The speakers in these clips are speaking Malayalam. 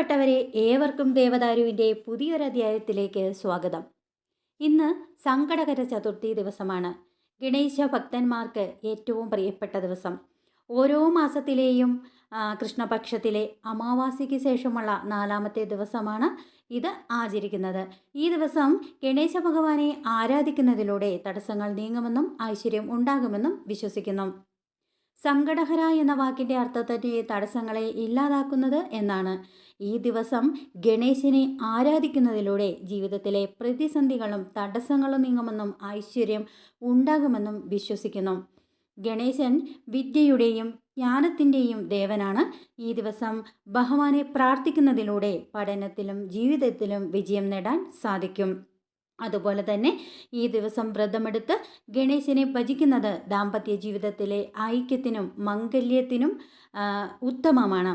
പ്രിയപ്പെട്ടവരെ ഏവർക്കും ദേവദാരുവിന്റെ പുതിയൊരധ്യായത്തിലേക്ക് സ്വാഗതം. ഇന്ന് സങ്കടകര ചതുർത്ഥി ദിവസമാണ്. ഗണേശ ഭക്തന്മാർക്ക് ഏറ്റവും പ്രിയപ്പെട്ട ദിവസം. ഓരോ മാസത്തിലെയും കൃഷ്ണപക്ഷത്തിലെ അമാവാസിക്ക് ശേഷമുള്ള നാലാമത്തെ ദിവസമാണ് ഇത് ആചരിക്കുന്നത്. ഈ ദിവസം ഗണേശ ഭഗവാനെ ആരാധിക്കുന്നതിലൂടെ തടസ്സങ്ങൾ നീങ്ങുമെന്നും ഐശ്വര്യം ഉണ്ടാകുമെന്നും വിശ്വസിക്കുന്നു. സങ്കടഹര എന്ന വാക്കിന്റെ അർത്ഥത്തെ തടസ്സങ്ങളെ ഇല്ലാതാക്കുന്നത് എന്നാണ്. ഈ ദിവസം ഗണേശനെ ആരാധിക്കുന്നതിലൂടെ ജീവിതത്തിലെ പ്രതിസന്ധികളും തടസ്സങ്ങളും നീങ്ങുമെന്നും ഐശ്വര്യം ഉണ്ടാകുമെന്നും വിശ്വസിക്കുന്നു. ഗണേശൻ വിദ്യയുടെയും ജ്ഞാനത്തിന്റെയും ദേവനാണ്. ഈ ദിവസം ഭഗവാനെ പ്രാർത്ഥിക്കുന്നതിലൂടെ പഠനത്തിലും ജീവിതത്തിലും വിജയം നേടാൻ സാധിക്കും. അതുപോലെ തന്നെ ഈ ദിവസം വ്രതമെടുത്ത് ഗണേശനെ ഭജിക്കുന്നത് ദാമ്പത്യ ജീവിതത്തിലെ ഐക്യത്തിനും മംഗല്യത്തിനും ഉത്തമമാണ്.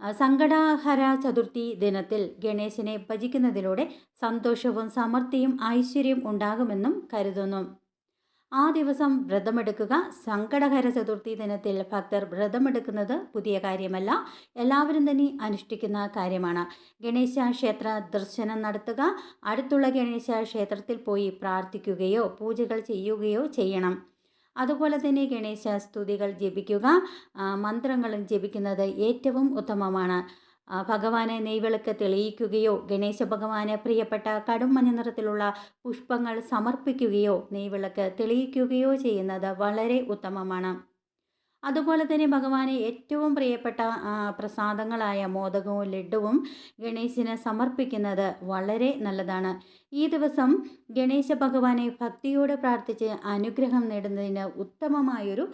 സങ്കടാഹര ചതുർത്ഥി ദിനത്തിൽ ഗണേശനെ ഭജിക്കുന്നതിലൂടെ സന്തോഷവും സമൃദ്ധിയും ഐശ്വര്യം ഉണ്ടാകുമെന്നും കരുതുന്നു. ആ ദിവസം വ്രതമെടുക്കുക. സങ്കടഹര ചതുർത്ഥി ദിനത്തിൽ ഭക്തർ വ്രതമെടുക്കുന്നത് പുതിയ കാര്യമല്ല. എല്ലാവരും തന്നെ അനുഷ്ഠിക്കുന്ന കാര്യമാണ്. ഗണേശ ക്ഷേത്ര ദർശനം നടത്തുക. അടുത്തുള്ള ഗണേശ ക്ഷേത്രത്തിൽ പോയി പ്രാർത്ഥിക്കുകയോ പൂജകൾ ചെയ്യുകയോ ചെയ്യണം. അതുപോലെ തന്നെ ഗണേശ സ്തുതികൾ ജപിക്കുക. മന്ത്രങ്ങളും ജപിക്കുന്നത് ഏറ്റവും ഉത്തമമാണ്. ഭഗവാനെ നെയ്വിളക്ക് തെളിയിക്കുകയോ ഗണേശ ഭഗവാന് പ്രിയപ്പെട്ട കടും മഞ്ഞ നിറത്തിലുള്ള പുഷ്പങ്ങൾ സമർപ്പിക്കുകയോ നെയ്വിളക്ക് തെളിയിക്കുകയോ ചെയ്യുന്നത് വളരെ ഉത്തമമാണ്. അതുപോലെ തന്നെ ഭഗവാന് ഏറ്റവും പ്രിയപ്പെട്ട പ്രസാദങ്ങളായ മോദകവും ലഡുവും ഗണേശന് സമർപ്പിക്കുന്നത് വളരെ നല്ലതാണ്. ഈ ദിവസം ഗണേശ ഭഗവാനെ ഭക്തിയോടെ പ്രാർത്ഥിച്ച് അനുഗ്രഹം നേടുന്നതിന് ഉത്തമമായൊരു